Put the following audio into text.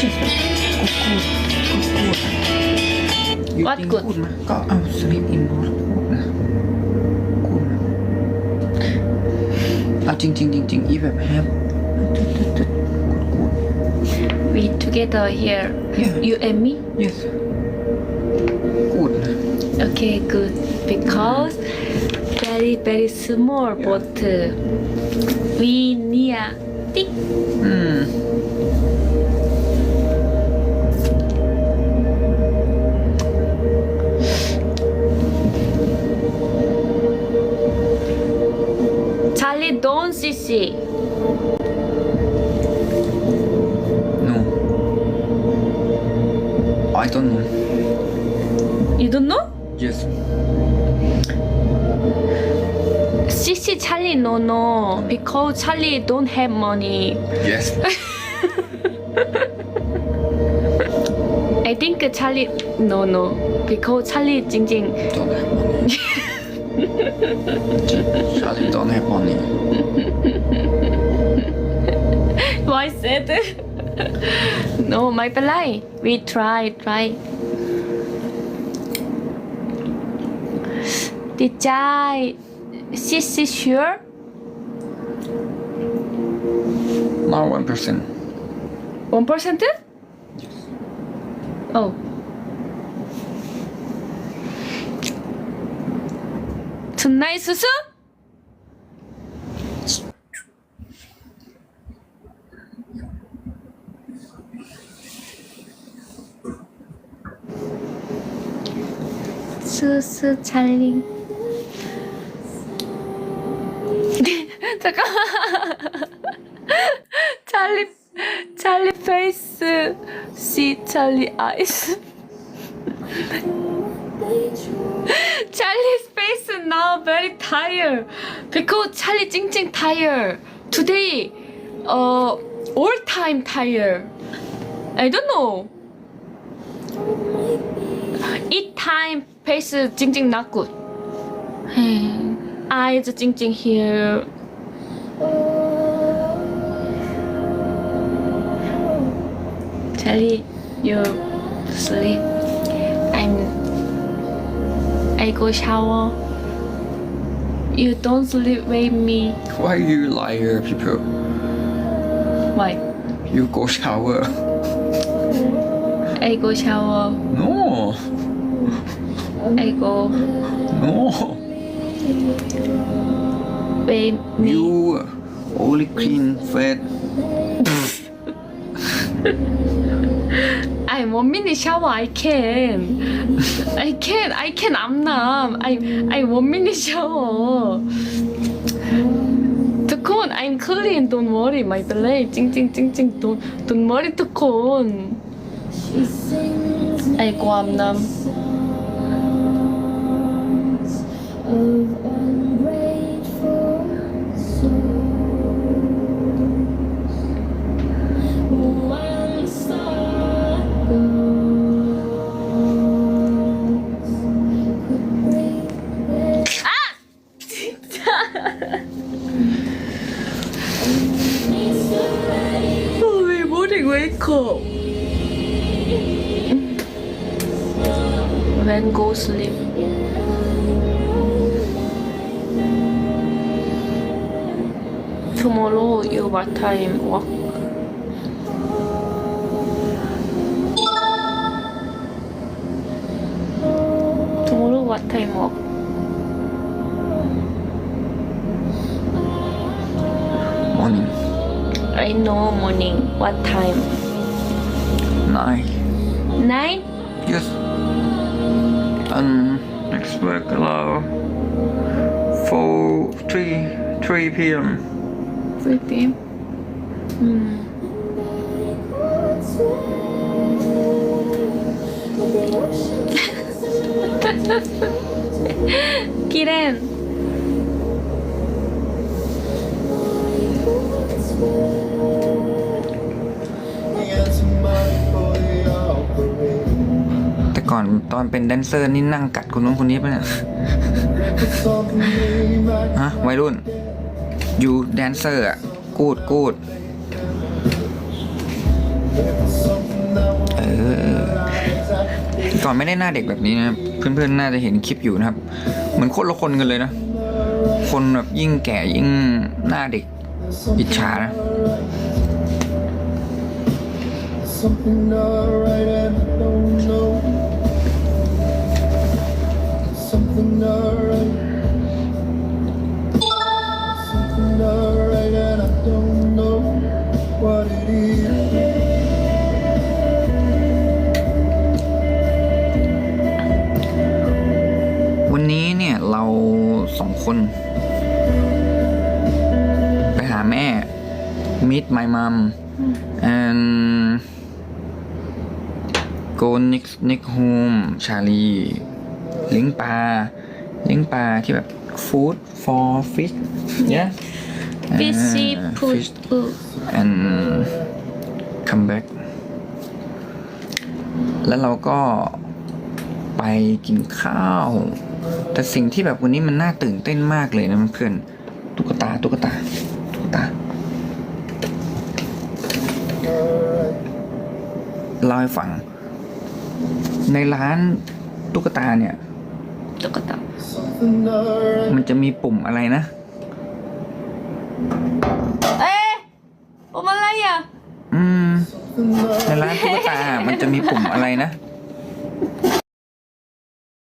Шість Good. От кур. Курма. А Good. і Курма. Курма. А тінь-тінь-тінь-тінь. І веб-хем. We together here, yeah. you and me? Yes. Good. Okay, good. Because very, very small yeah. but uh, we near. Mm. see. No. I don't know. You don't know? Yes. CC Charlie no no because Charlie don't have money. Yes. I think Charlie no no because Charlie Jing Jing. Charlie don't have money ๆ why said no ไม่เป็นไร we try try ดีใจ CC sure now one percent one percent oh Tonight 수수? 수수 찰리 잠깐만. 찰리 찰리 페이스 시 찰리 아이스. Charlie's face now very tired because Charlie 찡찡 tired today uh all time tired I don't know eat time face 찡찡 not good eyes 찡찡 here Charlie you sleep I go shower. You don't sleep with me. why you liar people Why? you go shower I go shower. no I go no with me. you only clean fat I one minute shower. I can. I can. I can. I'm numb. I I one minute shower. 두콘, I'm clean. Don't worry, my belly. 찡찡찡찡. Don't don't worry, 두콘. 아이고, I'm numb. Morning wake. When go sleep. Tomorrow you what time work? Tomorrow what time work? morning I know morning. What time? Nine Nine? yes and next work allow four three three p.m 3 p.m. Hmm. Kiren. อนตอนเป็นแดนเซอร์นี่นั่งกัดคนนู้นคนนี้ปะเนี่ยฮะวัยรุ่นอยู่แดนเซอร์อะกูดกูดเออก่อนไม่ได้หน้าเด็กแบบนี้นะเพื่อนๆน่าจะเห็นคลิปอยู่นะครับ เหมือนคนละคนกันเลยนะ คนแบบยิ่งแก่ยิ่งหน้าเด็กอิจฉานะ ไปหาแม่ meet my mom and go next next home ชาลีเลี้ยงปลาเลี้ยงปลาที่แบบ food for fish yeah Fishy Ah, food fish food and come back แล้วเราก็ไปกินข้าว แต่สิ่งที่แบบวันนี้มันน่าตื่นเต้นมากเลยนะเพื่อนตุ๊กตาตุ๊กตาตุ๊กตา Alright. เล่าให้ฟัง ในร้านตุ๊กตาเนี่ยตุ๊กตา Something alright. มันจะมีปุ่มอะไรนะ เอ๊ะปุ่มอะไรอะ อืม Something ใน alright. ร้านตุ๊กตา มันจะมีปุ่มอะไรนะ